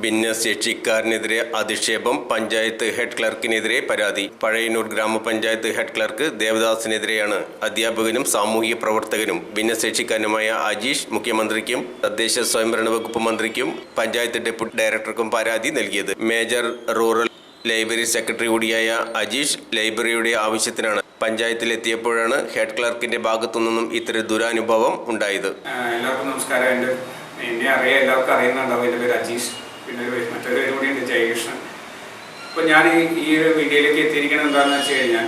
ഭിന്നശേഷിക്കാരനെതിരെ അധിക്ഷേപം panchayat head ക്ലർക്കിനെതിരെ പരാതി. പഴയന്നൂർ ഗ്രാമപഞ്ചായത്ത് head clerk ദേവദാസിനെതിരെയാണ്. അധ്യാപകനും സാമൂഹിക പ്രവർത്തകനും ഭിന്നശേഷിക്കാരനുമായ അജീഷ് മുഖ്യമന്ത്രിക്കും തദ്ദേശ സ്വയംഭരണ വകുപ്പ് മന്ത്രിക്കും പഞ്ചായത്ത് ഡെപ്യൂട്ടി ഡയറക്ടർക്കും പരാതി നൽകിയത്. മേജർ റൂറൽ ലൈബ്രറി സെക്രട്ടറി കൂടിയായ അജീഷ് ലൈബ്രറിയുടെ ആവശ്യത്തിനാണ് പഞ്ചായത്തിലെത്തിയപ്പോഴാണ് ഹെഡ് ക്ലർക്കിന്റെ ഭാഗത്തു നിന്നും ഇത്തരം ദുരാനുഭവം ഉണ്ടായത്. എല്ലാവർക്കും നമസ്കാരം. എന്നെ അറിയാം എല്ലാവർക്കും അറിയുന്നുണ്ടാവും. എന്റെ പേര് അജീഷ് പിന്നെ ഒരു മറ്റൊരു പേര് കൂടിയുണ്ട് ജയകൃഷ്ണൻ. അപ്പോൾ ഞാൻ ഈ ഒരു വീഡിയോയിലേക്ക് എത്തിയിരിക്കുന്നത് എന്താണെന്ന് വെച്ച് കഴിഞ്ഞാൽ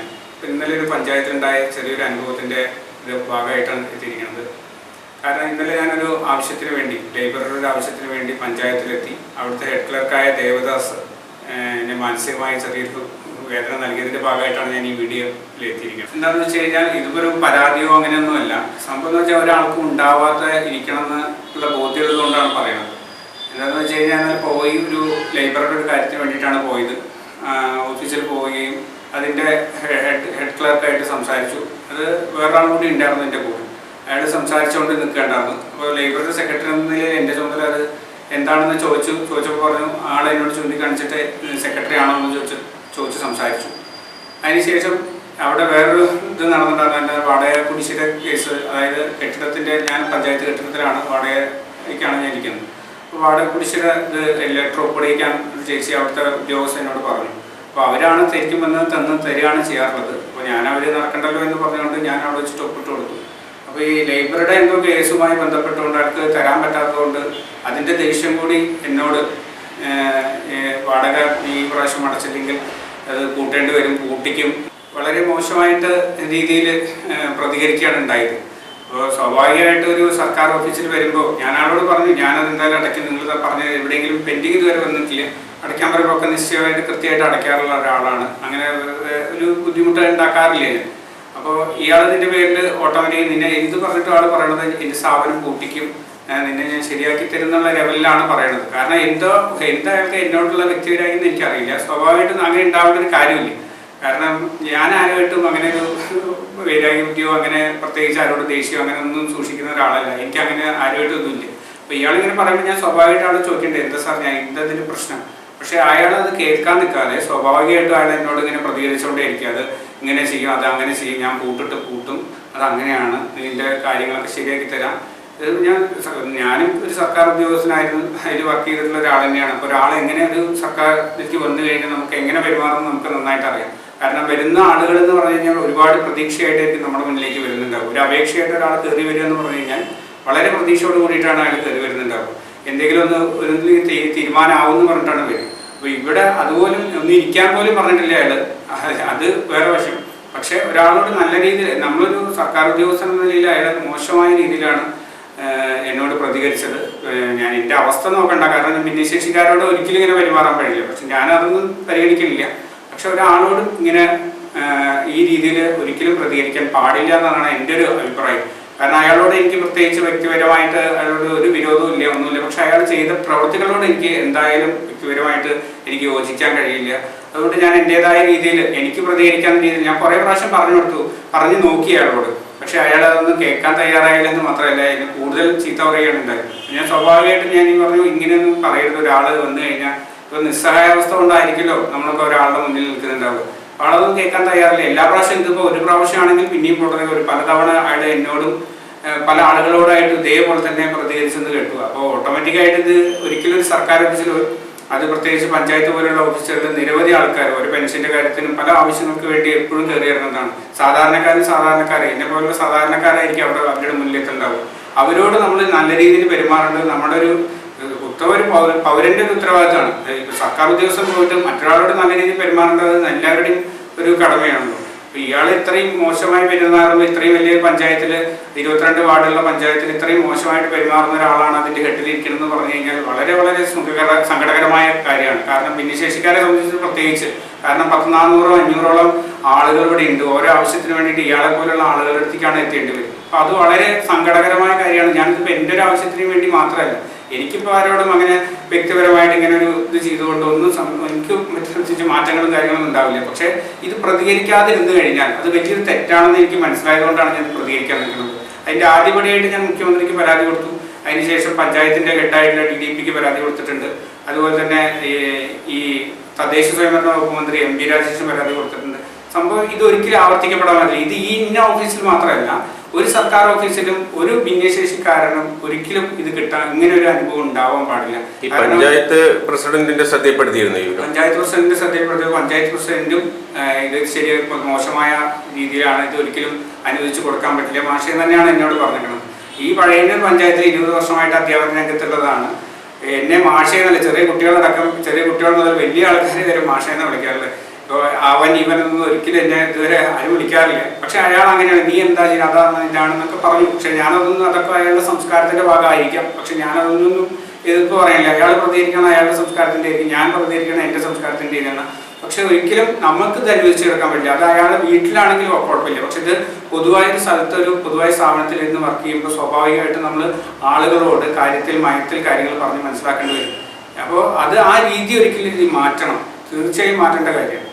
ഇന്നലെ ഒരു പഞ്ചായത്തിലുണ്ടായ ചെറിയൊരു അനുഭവത്തിന്റെ ഒരു ഭാഗമായിട്ടാണ് എത്തിയിരിക്കുന്നത്. കാരണം ഇന്നലെ ഞാനൊരു ആവശ്യത്തിന് വേണ്ടി ലൈബ്രറിയുടെ ഒരു ആവശ്യത്തിന് വേണ്ടി പഞ്ചായത്തിലെത്തി. അവിടുത്തെ ഹെഡ് ക്ലർക്കായ ദേവദാസ് എന്നെ മാനസികമായ ചെറിയൊരു വേദന നൽകിയതിന്റെ ഭാഗമായിട്ടാണ് ഞാൻ ഈ വീഡിയോയിൽ എത്തിയിരിക്കുന്നത്. എന്താണെന്ന് വെച്ച് കഴിഞ്ഞാൽ ഇതുപോലെ ഒരു പരാതിയോ അങ്ങനെയൊന്നുമല്ല. സംഭവം എന്ന് വെച്ചാൽ ഒരാൾക്കും ഉണ്ടാവാതെ ഇരിക്കണം എന്നുള്ള ബോധ്യമുള്ളത് കൊണ്ടാണ് പറയുന്നത്. എന്താണെന്ന് വെച്ച് കഴിഞ്ഞാൽ ഞങ്ങൾ പോയി ഒരു ലൈബ്രറിയുടെ ഒരു കാര്യത്തിന് വേണ്ടിയിട്ടാണ് പോയത്. ഓഫീസിൽ പോവുകയും അതിന്റെ ഹെഡ് ഹെഡ് ക്ലർക്കായിട്ട് സംസാരിച്ചു. അത് വേറൊരാളും കൂടി ഉണ്ടായിരുന്നു എന്റെ കൂടെ. അയാൾ സംസാരിച്ചുകൊണ്ട് നിൽക്കേണ്ടായിരുന്നു. അപ്പോൾ ലൈബ്രറി സെക്രട്ടറി എന്ന നിലയിൽ എന്റെ ചുമതല അത് എന്താണെന്ന് ചോദിച്ചു. ചോദിച്ചപ്പോൾ പറഞ്ഞു ആൾ എന്നോട് ചൂണ്ടിക്കാണിച്ചിട്ട് സെക്രട്ടറി ആണോ എന്ന് ചോദിച്ചു ചോദിച്ച് സംസാരിച്ചു. അതിനുശേഷം അവിടെ വേറൊരു ഇത് നടന്നിട്ടുണ്ടായിരുന്നു എന്റെ വാടക കുടിശ്ശിക കേസ്. അതായത് കെട്ടിടത്തിന്റെ ഞാൻ പഞ്ചായത്ത് കെട്ടിടത്തിലാണ് വാടകയ്ക്കാണ് ഞാൻ ഇരിക്കുന്നത്. വാടക കുടിശ്ശിക ഇത് ലെറ്റർ ഒപ്പിടിക്കാൻ ചേച്ചി അവിടുത്തെ ഉദ്യോഗസ്ഥനോട് പറഞ്ഞു. അപ്പോൾ അവരാണ് ശരിക്കും വന്ന് തന്ന് തരികയാണ് ചെയ്യാറുള്ളത്. അപ്പോൾ ഞാൻ അവർ നടക്കണ്ടല്ലോ എന്ന് പറഞ്ഞുകൊണ്ട് ഞാൻ അവിടെ വെച്ചിട്ട് ഒപ്പിട്ട് കൊടുത്തു. അപ്പോൾ ഈ ലൈബ്രറിയുടെ എന്തോ കേസുമായി ബന്ധപ്പെട്ടുകൊണ്ട് അവർക്ക് തരാൻ പറ്റാത്തതുകൊണ്ട് അതിന്റെ ദേഷ്യം കൂടി എന്നോട് വാടക ഈ പ്രാവശ്യം അടച്ചില്ലെങ്കിൽ അത് കൂട്ടേണ്ടി വരും കൂട്ടിക്കും. വളരെ മോശമായിട്ട് രീതിയിൽ പ്രതികരിക്കുകയാണ് ഉണ്ടായത്. അപ്പോൾ സ്വാഭാവികമായിട്ട് ഒരു സർക്കാർ ഓഫീസിൽ വരുമ്പോൾ ഞാൻ ആളോട് പറഞ്ഞു ഞാനത് എന്തായാലും അടയ്ക്കും. നിങ്ങൾ പറഞ്ഞ എവിടെയെങ്കിലും പെൻഡിങ് ഇതുവരെ വന്നിട്ടില്ല. അടയ്ക്കാൻ പറയുമ്പോൾ ഒക്കെ നിശ്ചയമായിട്ട് കൃത്യമായിട്ട് അടയ്ക്കാറുള്ള ഒരാളാണ്. അങ്ങനെ ഒരു ബുദ്ധിമുട്ട് ഉണ്ടാക്കാറില്ല? അപ്പോൾ ഇയാളതിന്റെ പേരിൽ ഓട്ടോമാറ്റിക് നിന്നെ എന്ത് പറഞ്ഞിട്ടും ആൾ പറയണത് എന്റെ സ്ഥാപനം പൂട്ടിക്കും. നിന്നെ ഞാൻ ശരിയാക്കി തരുന്നുള്ള ലെവലിലാണ് പറയണത്. കാരണം എന്തോ എന്തായാലും എന്നോടുള്ള വ്യക്തിപരമായെന്ന് എനിക്കറിയില്ല. സ്വാഭാവികമായിട്ടും അങ്ങനെ ഉണ്ടാവേണ്ട ഒരു കാര്യമില്ല. കാരണം ഞാൻ ആരുമായിട്ടും അങ്ങനെ ഒരു വൈരാഗ്യമോ അങ്ങനെ പ്രത്യേകിച്ച് ആരോട് ദേഷ്യമോ അങ്ങനെ ഒന്നും സൂക്ഷിക്കുന്ന ഒരാളല്ല. എനിക്ക് അങ്ങനെ ആരുമായിട്ടും ഒന്നുമില്ല അപ്പോൾ ഇയാളിങ്ങനെ പറയുമ്പോൾ ഞാൻ സ്വാഭാവികമായിട്ട് ആൾ ചോദിക്കേണ്ടത് എന്താ സാർ? ഞാൻ ഇന്നതിന് പ്രശ്നം? പക്ഷെ അയാൾ അത് കേൾക്കാൻ നിൽക്കാതെ സ്വാഭാവികമായിട്ടും അയാൾ എന്നോട് ഇങ്ങനെ പ്രതികരിച്ചുകൊണ്ടേ ഇരിക്കുക അത് ഇങ്ങനെ ചെയ്യും അത് അങ്ങനെ ചെയ്യും ഞാൻ കൂട്ടിട്ട് കൂട്ടും അത് അങ്ങനെയാണ് നിന്റെ കാര്യങ്ങളൊക്കെ ശരിയാക്കി തരാം. ഞാൻ ഞാനും ഒരു സർക്കാർ ഉദ്യോഗസ്ഥനായിരുന്നു അതിൽ വർക്ക് ചെയ്തിട്ടുള്ള ഒരാൾ തന്നെയാണ്. അപ്പോൾ ഒരാൾ എങ്ങനെ ഒരു സർക്കാരിലേക്ക് വന്നു കഴിഞ്ഞാൽ നമുക്ക് എങ്ങനെ പെരുമാറുമെന്ന് നമുക്ക് നന്നായിട്ട് അറിയാം കാരണം വരുന്ന ആളുകൾ എന്ന് പറഞ്ഞു കഴിഞ്ഞാൽ ഒരുപാട് പ്രതീക്ഷയായിട്ടായിരിക്കും നമ്മുടെ മുന്നിലേക്ക് വരുന്നുണ്ടാവും ഒരു അപേക്ഷയായിട്ട് ഒരാൾ കയറി വരിക എന്ന് പറഞ്ഞു കഴിഞ്ഞാൽ വളരെ പ്രതീക്ഷയോട് കൂടിയിട്ടാണ് അയാൾ കയറി വരുന്നുണ്ടാവും എന്തെങ്കിലും ഒന്ന് ഒരു തീരുമാനമാവും പറഞ്ഞിട്ടാണ് വരും അപ്പോൾ ഇവിടെ അതുപോലും ഒന്ന് ഇരിക്കാൻ പോലും പറഞ്ഞിട്ടില്ല അയാൾ. അത് വേറെ വശം. പക്ഷേ ഒരാളോട് നല്ല രീതിയിൽ നമ്മളൊരു സർക്കാർ ഉദ്യോഗസ്ഥൻ എന്ന നിലയിൽ അയാൾ മോശമായ രീതിയിലാണ് എന്നോട് പ്രതികരിച്ചത്. ഞാൻ എന്റെ അവസ്ഥ നോക്കണ്ട. കാരണം ഭിന്നശേഷിക്കാരോട് ഒരിക്കലും ഇങ്ങനെ പെരുമാറാൻ കഴിയില്ല പക്ഷെ ഞാനതൊന്നും പരിഗണിക്കുന്നില്ല. പക്ഷെ ഒരാളോട് ഇങ്ങനെ ഈ രീതിയിൽ ഒരിക്കലും പ്രതികരിക്കാൻ പാടില്ല എന്നാണ് എന്റെ ഒരു അഭിപ്രായം. കാരണം അയാളോട് എനിക്ക് പ്രത്യേകിച്ച് വ്യക്തിപരമായിട്ട് അയാളോട് ഒരു വിരോധവും ഇല്ല ഒന്നുമില്ല. പക്ഷെ അയാൾ ചെയ്ത പ്രവൃത്തികളോട് എനിക്ക് എന്തായാലും വ്യക്തിപരമായിട്ട് എനിക്ക് യോജിക്കാൻ കഴിയില്ല. അതുകൊണ്ട് ഞാൻ എന്റെതായ രീതിയിൽ എനിക്ക് പ്രതികരിക്കാൻ രീതിയിൽ ഞാൻ കുറേ പ്രാവശ്യം പറഞ്ഞു കൊടുത്തു. പറഞ്ഞു നോക്കി അയാളോട്. പക്ഷെ അയാൾ അതൊന്നും കേൾക്കാൻ തയ്യാറായില്ലെന്ന് മാത്രമല്ല അതിന് കൂടുതൽ ചീത്ത പറയുകയാണ് ഞാൻ സ്വാഭാവികമായിട്ടും ഞാൻ ഈ പറഞ്ഞു ഇങ്ങനെയൊന്നും പറയരുത്. ഒരാൾ വന്നു കഴിഞ്ഞാൽ ഇപ്പൊ നിസ്സഹായാവസ്ഥ കൊണ്ടായിരിക്കുമല്ലോ നമ്മളൊക്കെ ഒരാളുടെ മുന്നിൽ നിൽക്കുന്നുണ്ടാവുക. ആളൊന്നും കേൾക്കാൻ തയ്യാറില്ല. എല്ലാ പ്രാവശ്യം ഇതിപ്പോ ഒരു പ്രാവശ്യം ആണെങ്കിൽ പിന്നെയും തുടങ്ങി ഒരു പലതവണ അയാൾ എന്നോടും പല ആളുകളോടായിട്ട് ഇതേപോലെ തന്നെ പ്രതികരിച്ചെന്ന് കേട്ടു അപ്പോൾ ഓട്ടോമാറ്റിക്കായിട്ട് ഇത് ഒരിക്കലും ഒരു സർക്കാർ ഓഫീസിൽ അത് പ്രത്യേകിച്ച് പഞ്ചായത്ത് പോലുള്ള ഓഫീസുകളിൽ നിരവധി ആൾക്കാർ ഒരു പെൻഷന്റെ കാര്യത്തിനും പല ആവശ്യങ്ങൾക്ക് വേണ്ടി എപ്പോഴും കയറി ഇറങ്ങുന്നതാണ്. സാധാരണക്കാരും സാധാരണക്കാരെ എന്നെ പോലുള്ള സാധാരണക്കാരായിരിക്കും അവിടെ അവരുടെ മുന്നിലെത്തുണ്ടാവും അവരോട് നമ്മൾ നല്ല രീതിയിൽ പെരുമാറേണ്ടത് നമ്മുടെ ഒരു ഉത്തമ ഒരു പൗര- പൗരന്റെ ഉത്തരവാദിത്തമാണ്. ഇപ്പൊ സർക്കാർ ഉദ്യോഗസ്ഥൻ പോയിട്ട് മറ്റൊരാളോട് നല്ല രീതിയിൽ പെരുമാറേണ്ടത് എല്ലാവരുടെയും ഒരു കടമയാണല്ലോ. അപ്പൊ ഇയാൾ ഇത്രയും മോശമായി പെരുമാറുമ്പോൾ ഇത്രയും വലിയ പഞ്ചായത്തിൽ ഇരുപത്തിരണ്ട് വാർഡുള്ള പഞ്ചായത്തിൽ ഇത്രയും മോശമായിട്ട് പെരുമാറുന്ന ഒരാളാണ് അതിന്റെ കെട്ടിലിരിക്കണമെന്ന് പറഞ്ഞു കഴിഞ്ഞാൽ വളരെ വളരെ സുഖകര സങ്കടകരമായ കാര്യമാണ്. കാരണം ഭിന്നശേഷിക്കാരെ സംബന്ധിച്ച് പ്രത്യേകിച്ച്. കാരണം പത്ത് നാനൂറോ അഞ്ഞൂറോളം ആളുകൾ ഇവിടെ ഉണ്ട്. ഓരോ ആവശ്യത്തിന് വേണ്ടിയിട്ട് ഇയാളെ പോലുള്ള ആളുകളുടെ അടുത്തേക്കാണ് എത്തേണ്ടി വരും അപ്പൊ അത് വളരെ സങ്കടകരമായ കാര്യമാണ്. ഞാനിതിപ്പോ എന്റെ ഒരു ആവശ്യത്തിന് വേണ്ടി മാത്രമല്ല എനിക്കിപ്പോൾ ആരോടും അങ്ങനെ വ്യക്തിപരമായിട്ട് ഇങ്ങനെ ഒരു ഇത് ചെയ്തുകൊണ്ട് ഒന്നും എനിക്ക് മറ്റനുസരിച്ച് മാറ്റങ്ങളും കാര്യങ്ങളും ഉണ്ടാവില്ല. പക്ഷേ ഇത് പ്രതികരിക്കാതിരുന്നു കഴിഞ്ഞാൽ അത് വലിയൊരു തെറ്റാണെന്ന് എനിക്ക് മനസ്സിലായതുകൊണ്ടാണ് ഞാൻ പ്രതികരിക്കാൻ നിൽക്കുന്നത്. അതിന്റെ ആദ്യപടിയായിട്ട് ഞാൻ മുഖ്യമന്ത്രിക്ക് പരാതി കൊടുത്തു. അതിനുശേഷം പഞ്ചായത്തിന്റെ ഹെഡായിട്ടുള്ള ഡി ഡി പിക്ക് പരാതി കൊടുത്തിട്ടുണ്ട്. അതുപോലെ തന്നെ ഈ- തദ്ദേശ സ്വയംഭരണ വകുപ്പ് മന്ത്രി എം പി രാജേഷും പരാതി കൊടുത്തിട്ടുണ്ട്. സംഭവം ഇത് ഒരിക്കലും ആവർത്തിക്കപ്പെടാൻ ഇത് ഈ ഇന്ന ഓഫീസിൽ മാത്രമല്ല ഒരു സർക്കാർ ഓഫീസിലും ഒരു ഭിന്നശേഷിക്കാരനും ഒരിക്കലും ഇത് കിട്ടാൻ ഇങ്ങനെ ഒരു അനുഭവം ഉണ്ടാവാൻ പാടില്ല. പഞ്ചായത്ത് പ്രസിഡന്റിന്റെ ശ്രദ്ധയപ്പെടുത്തിയിരുന്നു പഞ്ചായത്ത് പ്രസിഡന്റിന്റെ ശ്രദ്ധയപ്പെടുത്തി പഞ്ചായത്ത് പ്രസിഡന്റും ഇത് ശരി മോശമായ രീതിയിലാണ് ഇത് ഒരിക്കലും അനുവദിച്ചു കൊടുക്കാൻ പറ്റില്ല. മാഷെ തന്നെയാണ് എന്നോട് പറഞ്ഞിരിക്കുന്നത് ഈ പഴയന്നൂർ പഞ്ചായത്തിൽ ഇരുപത് വർഷമായിട്ട് അധ്യാപന രംഗത്തുള്ളതാണ്. എന്നെ മാഷയെന്നല്ല ചെറിയ കുട്ടികളടക്കം ചെറിയ കുട്ടികൾ മുതൽ വലിയ ആൾക്കാരെ വരെ മാഷയെന്ന് വിളിക്കാറുള്ളത്. അവൻ ഇവനൊന്നും ഒരിക്കലും എന്നെ ഇതുവരെ ആരും വിളിക്കാറില്ല. പക്ഷെ അയാൾ അങ്ങനെയാണ്. നീ എന്താ ചെയ്യുന്നത്? അതാണ് ഇതാണെന്നൊക്കെ പറഞ്ഞു. പക്ഷെ ഞാനതൊന്നും അതൊക്കെ അയാളുടെ സംസ്കാരത്തിന്റെ ഭാഗമായിരിക്കാം. പക്ഷെ ഞാനതൊന്നും എതിർപ്പ് പറയില്ല അയാൾ പ്രതികരിക്കണം അയാളുടെ സംസ്കാരത്തിന്റെ ആയിരിക്കും. ഞാൻ പ്രതികരിക്കണം എന്റെ സംസ്കാരത്തിന്റെ ഇതാണ് പക്ഷെ ഒരിക്കലും നമുക്ക് ഇത് അനുവദിച്ച് കിടക്കാൻ പറ്റില്ല. അത് അയാളുടെ വീട്ടിലാണെങ്കിലും കുഴപ്പമില്ല. പക്ഷെ ഇത് പൊതുവായ ഒരു സ്ഥലത്ത് ഒരു പൊതുവായ സ്ഥാപനത്തിൽ ഇരുന്ന് വർക്ക് ചെയ്യുമ്പോൾ സ്വാഭാവികമായിട്ട് നമ്മൾ ആളുകളോട് കാര്യത്തിൽ മയത്തിൽ കാര്യങ്ങൾ പറഞ്ഞ് മനസ്സിലാക്കേണ്ടി വരും. അപ്പോൾ അത് ആ രീതി ഒരിക്കലും മാറ്റണം. തീർച്ചയായും മാറ്റേണ്ട കാര്യമാണ്.